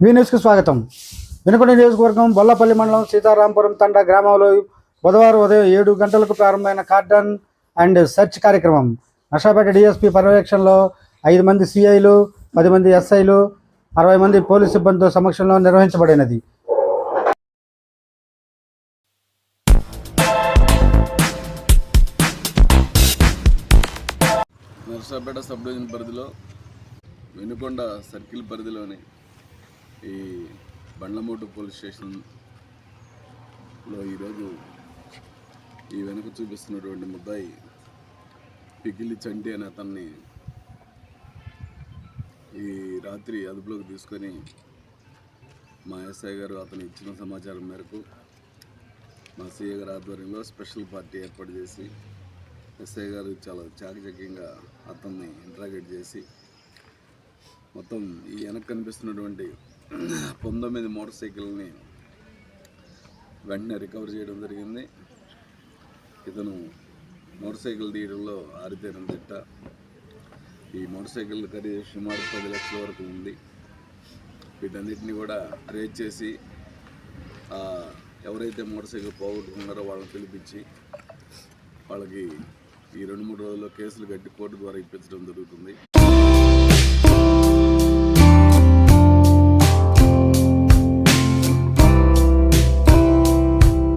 మీ న్యూస్కి స్వాగతం. వెనుకొండ నియోజకవర్గం బొల్లపల్లి మండలం సీతారాంపురం తండా గ్రామంలో బుధవారం ఉదయం ఏడు గంటలకు ప్రారంభమైన కార్డన్ అండ్ సెర్చ్ కార్యక్రమం. నషాపేట డిఎస్పీ పర్యవేక్షణలో ఐదు మంది సిఐలు పది మంది ఎస్ఐలు అరవై మంది పోలీసు సిబ్బందితో సమక్షంలో నిర్వహించబడినది. నర్సాపేట సబ్ డివిజన్ పరిధిలో వెనుకొండ సర్కిల్ పరిధిలోని ఈ బండ్లమూటు పోలీస్ స్టేషన్లో ఈరోజు ఈ వెనుక చూపిస్తున్నటువంటి ముద్దాయి పిగిలి చంటి అనే అతన్ని ఈ రాత్రి అదుపులోకి తీసుకొని మా ఎస్ఐ గారు అతను ఇచ్చిన సమాచారం మేరకు మా సిఏ గారి ఆధ్వర్యంలో స్పెషల్ పార్టీ ఏర్పాటు చేసి ఎస్ఐ గారు చాలా చాకచక్యంగా అతన్ని ఇంట్రాగేట్ చేసి మొత్తం ఈ వెనక కనిపిస్తున్నటువంటి పంతొమ్మిది మోటార్ సైకిల్ని వెంటనే రికవర్ చేయడం జరిగింది. ఇతను మోటార్ సైకిల్ తీయడంలో ఆరితేరిన తిట్ట. ఈ మోటార్ సైకిల్ ఖరీదు సుమారు పది లక్షల వరకు ఉంది. వీటన్నిటిని కూడా ట్రేస్ చేసి ఎవరైతే మోటార్ సైకిల్ పోగొట్టుకున్నారో వాళ్ళని పిలిపించి వాళ్ళకి ఈ రెండు మూడు రోజుల్లో కేసులు కట్టి కోర్టు ద్వారా ఇప్పించడం జరుగుతుంది.